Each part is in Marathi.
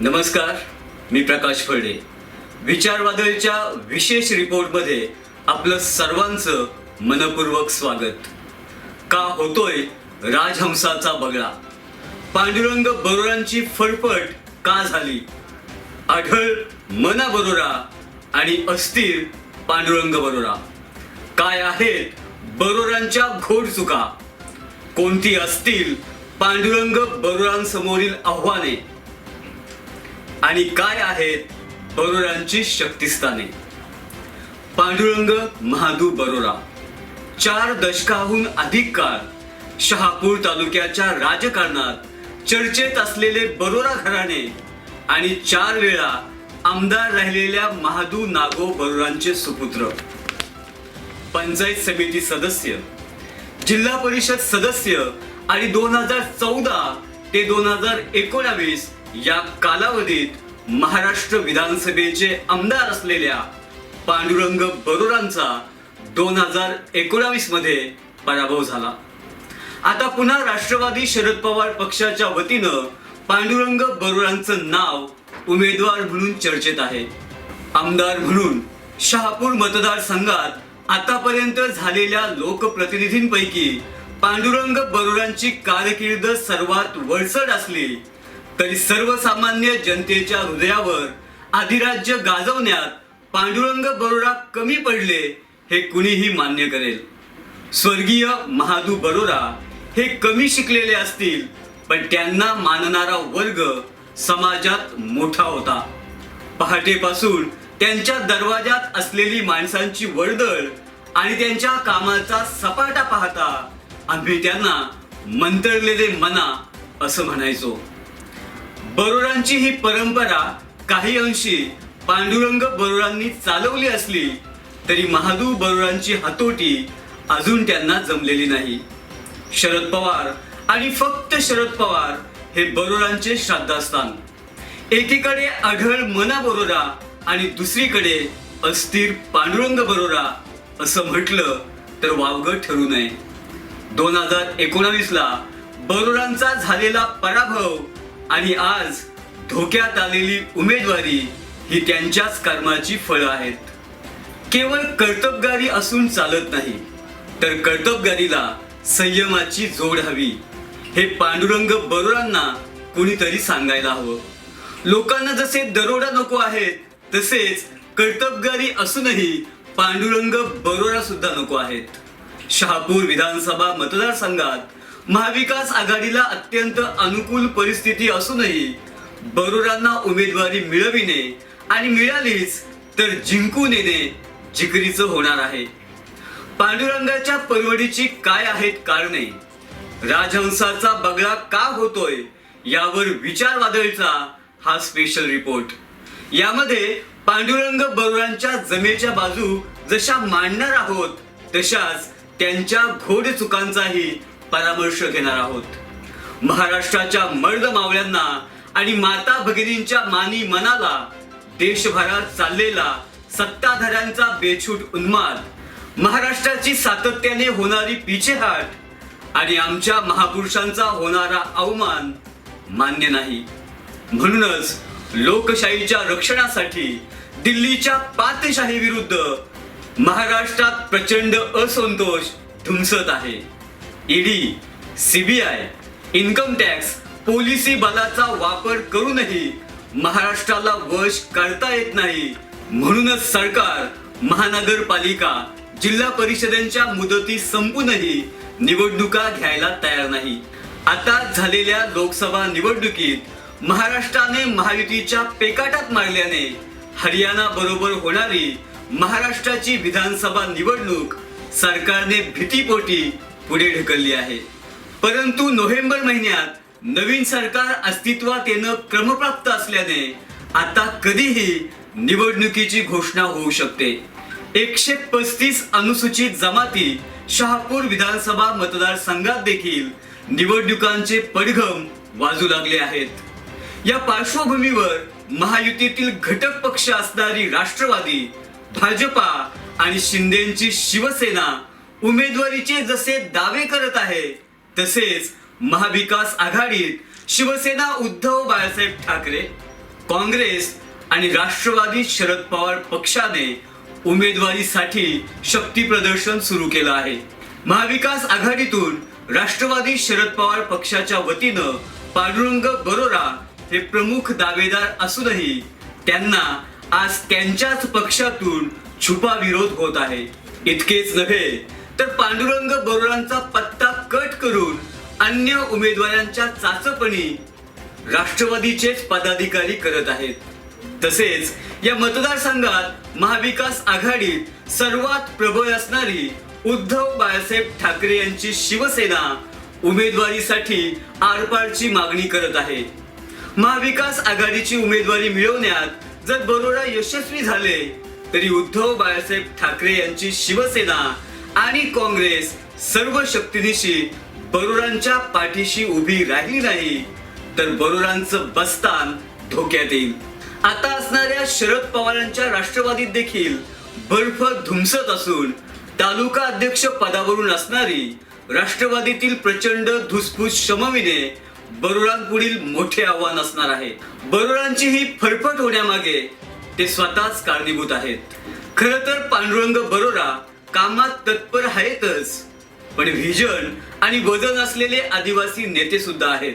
नमस्कार मी प्रकाश फळे विचारवादळच्या विशेष रिपोर्टमध्ये आपलं सर्वांचं मनपूर्वक स्वागत. का होतोय राजहंसाचा बगळा? पांडुरंग बरोरांची फडफट का झाली? आढळ मना बरोरा आणि अस्थिर पांडुरंग बरोरा. काय आहेत बरोरांच्या घोड चुका? कोणती असतील पांडुरंग बरोरांसमोरील आव्हाने? आणि काय आहेत बरोरांची शक्तिस्थाने? पांडुरंग महादू बरोरा. चार दशकाहून अधिक काळ शहापूर तालुक्याच्या राजकारणात चर्चेत असलेले बरोरा घराणे आणि चार वेळा आमदार राहिलेल्या महादू नागो बरोरांचे सुपुत्र. पंचायत समिती सदस्य जिल्हा परिषद सदस्य आणि दोन हजार चौदा ते दोन हजार एकोणावीस या कालावधीत महाराष्ट्र विधानसभेचे आमदार असलेल्या पांडुरंग बरोरांचा दोन हजार एकोणावीसमध्ये पराभव झाला. आता पुन्हा राष्ट्रवादी शरद पवार पक्षाच्या वतीनं पांडुरंग बरोरांचं नाव उमेदवार म्हणून चर्चेत आहे. आमदार म्हणून शहापूर मतदारसंघात आतापर्यंत झालेल्या लोकप्रतिनिधींपैकी पांडुरंग बरोरांची कारकीर्द सर्वात वळसड असली तरी सर्वसामान्य जनतेच्या हृदयावर अधिराज्य गाजवण्यात पांडुरंग बरोरा कमी पडले हे कुणीही मान्य करेल. स्वर्गीय महादू बरोरा हे कमी शिकलेले असतील पण त्यांना मानणारा वर्ग समाजात मोठा होता. पहाटेपासून त्यांच्या दरवाजात असलेली माणसांची वर्दळ आणि त्यांच्या कामाचा सपाटा पाहता आम्ही त्यांना मंतरलेले मना असं म्हणायचो. बरोडांची ही परंपरा काही अंशी पांडुरंग बरोरांनी चालवली असली तरी महादू बरोरांची हातोटी अजून त्यांना जमलेली नाही. शरद पवार आणि फक्त शरद पवार हे बरोरांचे श्राद्धास्थान. एकीकडे आढळ मना बरोरा आणि दुसरीकडे अस्थिर पांडुरंग बरोरा असं म्हटलं तर वावगं ठरू नये. दोन हजार एकोणावीस ला बरोरांचा झालेला पराभव आणि आज धोक्यात आलेली उमेदवारी ही त्यांच्याच कर्माची फळं आहेत. केवळ कर्तबगारी असून चालत नाही तर कर्तबगारीला संयमाची जोड हवी. हे पांडुरंग बरोडांना कुणीतरी सांगायला हवं. लोकांना जसे दरोडा नको आहेत तसेच कर्तबगारी असूनही पांडुरंग बरोडा सुद्धा नको आहेत. शहापूर विधानसभा मतदारसंघात महाविकास आघाडीला अत्यंत अनुकूल परिस्थिती असूनही बरोरांना उमेदवारी मिळविणे आणि मिळालीच तर जिंकून येणे जिकरीचं होणार आहे. पांडुरंगाच्या परवडीची काय आहेत कारणे? राजहंसाचा बगळा का होतोय यावर विचार वादळचा हा स्पेशल रिपोर्ट यामध्ये पांडुरंग बरोरांच्या जमेच्या बाजू जशा मांडणार आहोत तशाच त्यांच्या घोड चुकांचाही परामर्श घेणार आहोत. महाराष्ट्राच्या मर्द मावळ्यांना आणि माता भगिनींच्या मानी मनाला देशभरात चाललेला सत्ताधाऱ्यांचा बेछूट उन्माद महाराष्ट्राची सातत्याने होणारी पिछेहाट आणि आमच्या महापुरुषांचा होणारा अवमान मान्य नाही. म्हणूनच लोकशाहीच्या रक्षणासाठी दिल्लीच्या पातशाही विरुद्ध महाराष्ट्रात प्रचंड असंतोष धुमसत आहे. ईडी सीबीआय इन्कम टॅक्स पोलिसी बलाचा वापर करूनही महाराष्ट्राला वश करता येत नाही. म्हणूनच सरकार महानगरपालिका जिल्हा परिषदांच्या मुदती संपूनही निवडणुका घ्यायला तयार नाही. आता झालेल्या लोकसभा निवडणुकीत महाराष्ट्राने महायुतीच्या पेकाटात मारल्याने हरियाणा बरोबर होणारी महाराष्ट्राची विधानसभा निवडणूक सरकारने भीतीपोटी पुढे ढकलली आहे. परंतु नोव्हेंबर महिन्यात नवीन सरकार अस्तित्वात येणं क्रमप्राप्त असल्याने आता कधीही निवडणुकीची घोषणा होऊ शकते. एकशे पस्तीस अनुसूचित जमाती शहापूर विधानसभा मतदारसंघात देखील निवडणुकांचे पडघम वाजू लागले आहेत. या पार्श्वभूमीवर महायुतीतील घटक पक्ष असणारी राष्ट्रवादी भाजपा आणि शिंदेची शिवसेना उमेदवारीचे जसे दावे करत आहे तसेच महाविकास आघाडीत शिवसेना उद्धव बाळासाहेब ठाकरे काँग्रेस आणि राष्ट्रवादी शरद पवार पक्षाने उमेदवारीसाठी शक्ती प्रदर्शन सुरू केलं आहे. महाविकास आघाडीतून राष्ट्रवादी शरद पवार पक्षाच्या वतीनं पांडुरंग बरोरा हे प्रमुख दावेदार असूनही त्यांना आज त्यांच्याच पक्षातून छुपा विरोध होत आहे. इतकेच नव्हे तर पांडुरंग बरोरांचा पत्ता कट करून अन्य उमेदवारांच्या चाचपणी राष्ट्रवादीचेच पदाधिकारी करत आहेत. तसेच या मतदारसंघात महाविकास आघाडीत सर्वात प्रबळ असणारी उद्धव बाळासाहेब ठाकरे यांची शिवसेना उमेदवारीसाठी आरपारची मागणी करत आहे. महाविकास आघाडीची उमेदवारी मिळवण्यात जर बरोडा यशस्वी झाले तरी उद्धव बाळासाहेब ठाकरे यांची शिवसेना आणि काँग्रेस सर्व शक्तीनिशी बरोडांच्या पाठीशी उभी राहिली नाही तर बरोडांचं बस्तान धोक्यात येईल. आता असणाऱ्या शरद पवारांच्या राष्ट्रवादीत देखील बर्फ धुमसत असून तालुका अध्यक्ष पदावरून असणारी राष्ट्रवादीतील प्रचंड धुसफूस शमविणे बरोरांपुढील मोठे आव्हान असणार आहे. बरोरांची ही फरफट होण्यामागे ते स्वतःच कारणीभूत आहेत. खर तर पांडुरंग बरोरा कामात तत्पर आहेतच पण व्हिजन आणि वजन असलेले आदिवासी नेते सुद्धा आहेत.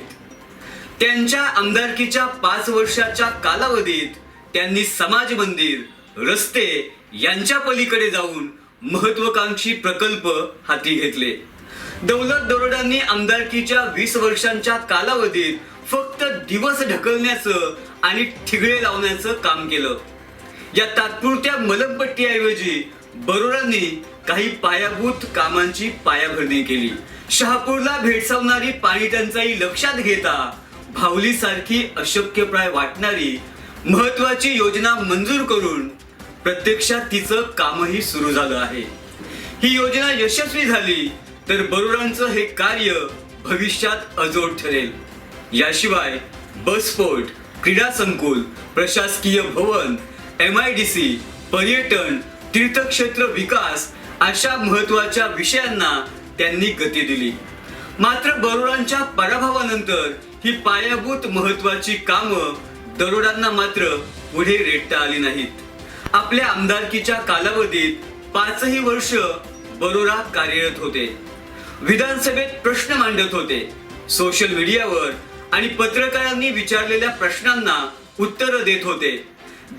त्यांच्या आमदारकीच्या पाच वर्षाच्या कालावधीत त्यांनी समाज मंदिर रस्ते यांच्या पलीकडे जाऊन महत्वाकांक्षी प्रकल्प हाती घेतले. दौलत दरोडांनी आमदारकीच्या वीस वर्षांच्या कालावधीत फक्त दिवस ढकलण्याचं आणि ठिगळे लावण्याचं काम केलं. या तात्पुरत्या मलमपट्टीऐवजी बरोडांनी काही पायाभूत कामांची पायाभरणी केली. शहापूरला भेडसावणारी पाणी टंचाई लक्षात घेता भावलीसारखी अशक्यप्राय वाटणारी महत्वाची योजना मंजूर करून प्रत्यक्षात तिचं कामही सुरू झालं आहे. ही योजना यशस्वी झाली तर बरोडांचं हे कार्य भविष्यात अजोड ठरेल. याशिवाय बसपोर्ट क्रीडा संकुल प्रशासकीय भवन एम आय डी सी पर्यटन तीर्थक्षेत्र विकास अशा महत्त्वाच्या विषयांना त्यांनी गती दिली. मात्र बरोडांच्या पराभवानंतर ही पायाभूत महत्वाची कामं दरोडांना मात्र पुढे रेटता आली नाहीत. आपल्या आमदारकीच्या कालावधीत पाचही वर्ष बरोरा कार्यरत होते. विधानसभेत प्रश्न मांडत होते. सोशल मीडियावर आणि पत्रकारांनी विचारलेल्या प्रश्नांना उत्तर देत होते.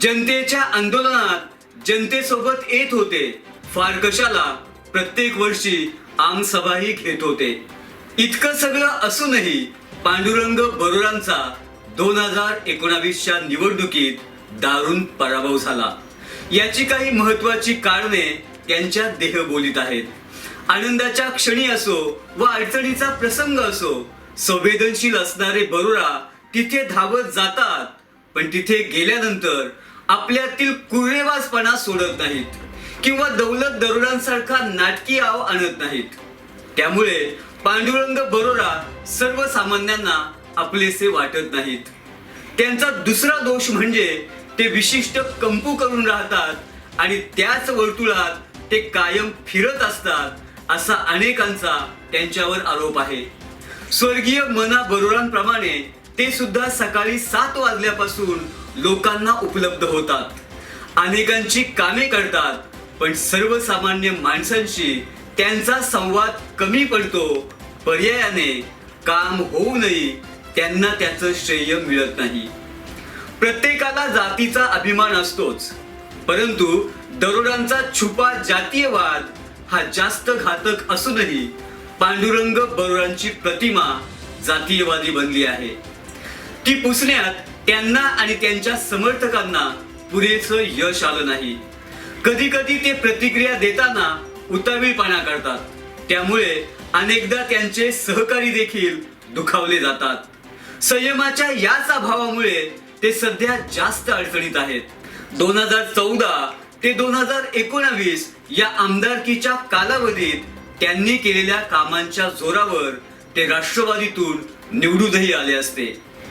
जनतेच्या आंदोलनात जनतेसोबत येत होते. फार कशाला प्रत्येक वर्षी आमसभाही घेत होते. इतकं सगळं असूनही पांडुरंग बरोरांचा दोन हजार एकोणावीसच्या निवडणुकीत दारुण पराभव झाला. याची काही महत्वाची कारणे त्यांच्या देहबोलीत आहेत. आनंदाच्या क्षणी असो व अडचणीचा प्रसंग असो संवेदनशील असणारे बरोरा तिथे धावत जातात पण तिथे गेल्यानंतर आपल्यातील कुरेवाजपणा सोडत नाहीत किंवा दौलत दरोडांसारखा नाटकी आव आणत नाहीत. त्यामुळे पांडुरंग बरोरा सर्वसामान्यांना आपलेसे वाटत नाहीत. त्यांचा दुसरा दोष म्हणजे ते विशिष्ट कंपू करून राहतात आणि त्याच वर्तुळात ते कायम फिरत असतात असा अनेकांचा त्यांच्यावर आरोप आहे. स्वर्गीय मना बरोरांप्रमाणे ते सुद्धा सकाळी सात वाजल्यापासून लोकांना उपलब्ध होतात. अनेकांची कामे करतात पण सर्वसामान्य माणसांशी त्यांचा संवाद कमी पडतो. पर्यायाने काम होऊनही त्यांना त्याचं श्रेय मिळत नाही. प्रत्येकाला जातीचा अभिमान असतोच. परंतु दरोडांचा छुपा जातीयवाद हा जास्त घातक असूनही पांडुरंग बरोडांची प्रतिमा जातीयवादी बनली आहे. ती पुसण्यात त्यांना आणि त्यांच्या समर्थकांना पुरेसं यश आलं नाही. कधी कधी ते प्रतिक्रिया देताना उतावीळपणा करतात. त्यामुळे अनेकदा त्यांचे सहकारी देखील दुखावले जातात. संयमाच्या याच अभावामुळे ते सध्या जास्त अडचणीत आहेत. दोन हजार चौदा ते दोन हजार एकोणावीस या आमदारकीच्या कालावधीत त्यांनी केलेल्या कामांच्या जोरावर ते राष्ट्रवादीतून निवडूनही आले असते.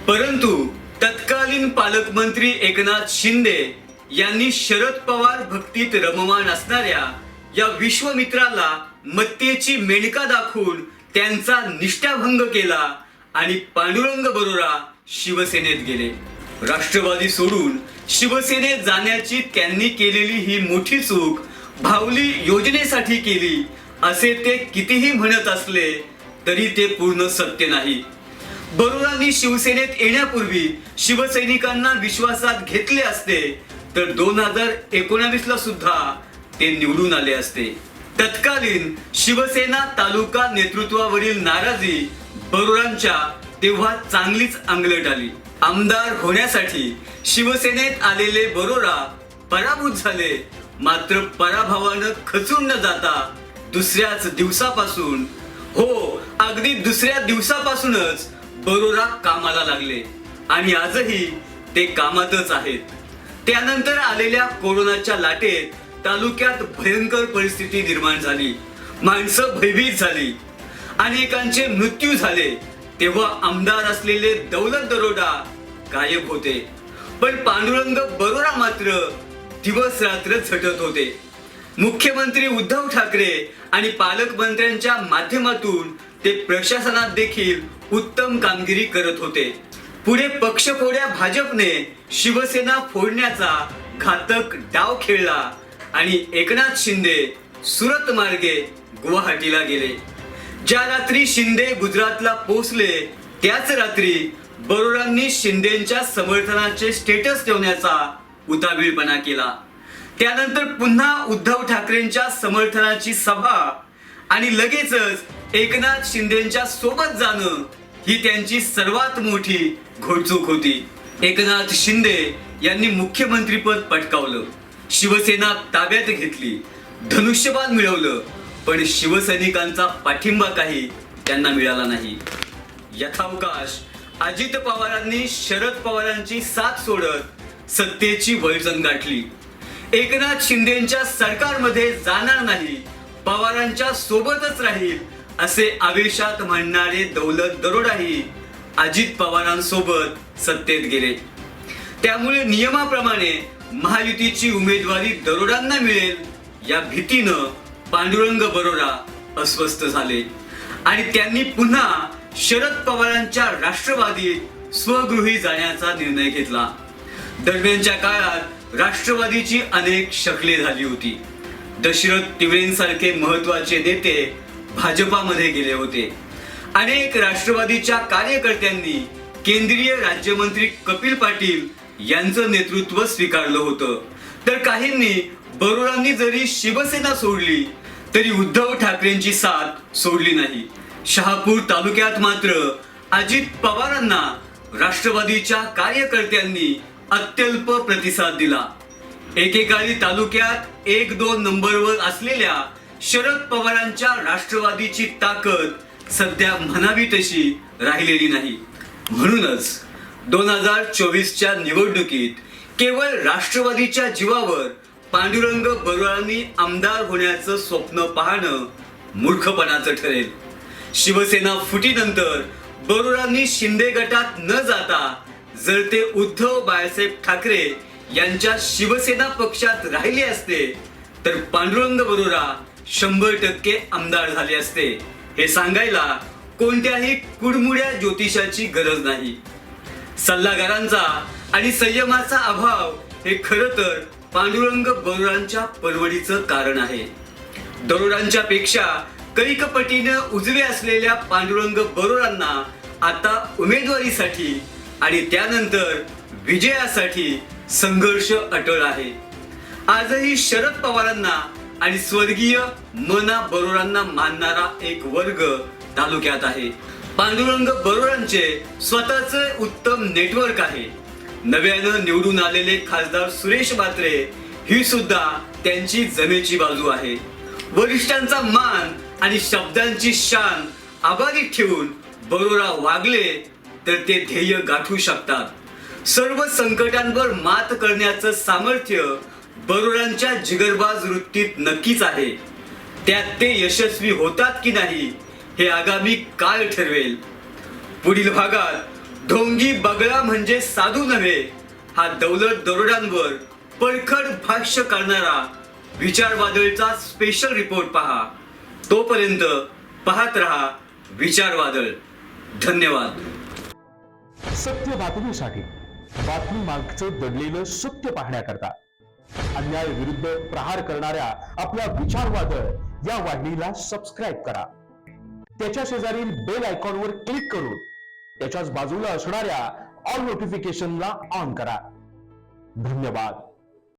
परंतु तत्कालीन पालकमंत्री एकनाथ शिंदे यांनी शरद पवार भक्तीत रममान असणाऱ्या या विश्वमित्राला मत्तेची मेणका दाखवून त्यांचा निष्ठाभंग केला आणि पांडुरंग बरोरा शिवसेनेत गेले. राष्ट्रवादी सोडून शिवसेनेत जाण्याची त्यांनी केलेली ही मोठी चूक भावली योजनेसाठी केली असे ते कितीही म्हणत असले तरी ते पूर्ण सत्य नाही. बरोरांनी शिवसेनेत येण्यापूर्वी शिवसैनिकांना विश्वासात घेतले असते तर दोन हजार एकोणावीस ला सुद्धा ते निवडून आले असते. तत्कालीन शिवसेना तालुका नेतृत्वावरील नाराजी बरोरांच्या तेव्हा चांगलीच अंगलट आली. आमदार होण्यासाठी शिवसेनेत आलेले बरोरा पराभूत झाले. मात्र पराभवानं खचून न जाता दुसऱ्याच दिवसापासून हो अगदी दुसऱ्या दिवसापासूनच बरोरा कामाला लागले. आणि आजही ते कामातच आहेत. त्यानंतर आलेल्या कोरोनाच्या लाटेत तालुक्यात भयंकर परिस्थिती निर्माण झाली. माणसं भयभीत झाली. अनेकांचे मृत्यू झाले. तेव्हा आमदार असलेले दौलत दरोडा गायब होते. पण पांडुरंग बरोरा मात्र दिवस रात्र झटत होते. मुख्यमंत्री उद्धव ठाकरे आणि पालकमंत्र्यांच्या माध्यमातून ते प्रशासनात देखील उत्तम कामगिरी करत होते. पुढे पक्षफोड्या भाजपने शिवसेना फोडण्याचा घातक डाव खेळला. आणि एकनाथ शिंदे सुरत मार्गे गुवाहाटीला गेले. ज्या रात्री शिंदे गुजरातला पोहोचले त्याच रात्री बरोडांनी शिंदेच्या समर्थनाचे स्टेटस ठेवण्याचा उतावीळपणा केला. त्यानंतर पुन्हा उद्धव ठाकरेंच्या समर्थनाची सभा आणि लगेचच एकनाथ शिंदेच्या सोबत जाणं ही त्यांची सर्वात मोठी घोडचूक होती. एकनाथ शिंदे यांनी मुख्यमंत्रीपद पटकावलं. शिवसेना ताब्यात घेतली. धनुष्यबाण मिळवलं पण शिवसैनिकांचा पाठिंबा काही त्यांना मिळाला नाही. यथावकाश अजित पवारांनी शरद पवारांची साथ सोडत सत्तेची वळजण गाठली. एकनाथ शिंदेच्या सरकारमध्ये जाणार नाही पवारांच्या सोबतच राहील असे आवेशात म्हणणारे दौलत दरोडाही अजित पवारांसोबत सत्तेत गेले. त्यामुळे नियमाप्रमाणे महायुतीची उमेदवारी दरोडांना मिळेल या भीतीनं पांडुरंग बरोरा अस्वस्थ झाले. आणि त्यांनी पुन्हा शरद पवारांच्या राष्ट्रवादीत स्वगृही जाण्याचा निर्णय घेतला. दरम्यानच्या काळात राष्ट्रवादीची अनेक शकले झाली होती. दशरथ तिवरेंसारखे महत्त्वाचे नेते भाजपामध्ये गेले होते. अनेक राष्ट्रवादीच्या कार्यकर्त्यांनी केंद्रीय राज्यमंत्री कपिल पाटील यांचं नेतृत्व स्वीकारलं होतं. तर काहींनी बरोडांनी जरी शिवसेना सोडली तरी उद्धव ठाकरेंची साथ सोडली नाही. शहापूर तालुक्यात मात्र अजित पवारांना राष्ट्रवादीच्या कार्यकर्त्यांनी अत्यल्प प्रतिसाद दिला. एकेकाळी तालुक्यात एक दोन नंबरवर असलेल्या शरद पवारांच्या राष्ट्रवादीची ताकद सध्या म्हणावी तशी राहिलेली नाही. म्हणूनच दोन हजार चोवीसच्या निवडणुकीत केवळ राष्ट्रवादीच्या जीवावर पांडुरंग बरुळांनी आमदार होण्याचं स्वप्न पाहणं मूर्खपणाचं ठरेल. शिवसेना फुटीनंतर बरोरांनी शिंदे गटात न जाता जर ते उद्धव बाळासाहेब ठाकरे यांच्या शिवसेना पक्षात राहिले असते तर पांडुरंग बरोरा शंभर टक्के आमदार झाले असते. हे सांगायला कोणत्याही कुडमुड्या ज्योतिषाची गरज नाही. सल्लागारांचा आणि संयमाचा अभाव हे खर तर पांडुरंग बरोडांच्या परवडीचं कारण आहे. दरोडांच्या पेक्षा कैकपटीनं उजवे असलेल्या पांडुरंग बरोडांना आता उमेदवारीसाठी आणि त्यानंतर विजयासाठी संघर्ष अटळ आहे. आजही शरद पवारांना आणि स्वर्गीय मना बरोरांना मानणारा एक वर्ग तालुक्यात आहे. पांडुरंग बरोरांचे स्वतःचे उत्तम नेटवर्क आहे. नव्यानं निवडून आलेले खासदार सुरेश बात्रे ही सुद्धा त्यांची जमेची बाजू आहे. वरिष्ठांचा मान आणि शब्दांची शान आभारी ठेवून बरोरा वागले तर ते ध्येय गाठू शकतात. सर्व संकटांवर मात करण्याचं सामर्थ्य बरोडांच्या जिगरबाज वृत्तीत नक्कीच आहे. त्यात ते यशस्वी होतात की नाही हे आगामी काळ ठरवेल. पुढील भागात ढोंगी बगळा म्हणजे साधू नव्हे हा दौलत दरोडांवर परखड भाष्य करणारा विचार वादळचा स्पेशल रिपोर्ट पहा. तोपर्यंत पाहत रहा विचार वादळ. धन्यवाद. सत्य बातमीसाठी बातमी मागचं दडलेलं सत्य पाहण्याकरता अन्याय विरुद्ध प्रहार करणाऱ्या आपल्या विचारवादळ या वाहिनीला सबस्क्राईब करा. त्याच्या शेजारील बेल आयकॉनवर क्लिक करून त्याच्याच बाजूला असणाऱ्या ऑल नोटिफिकेशनला ऑन करा. धन्यवाद.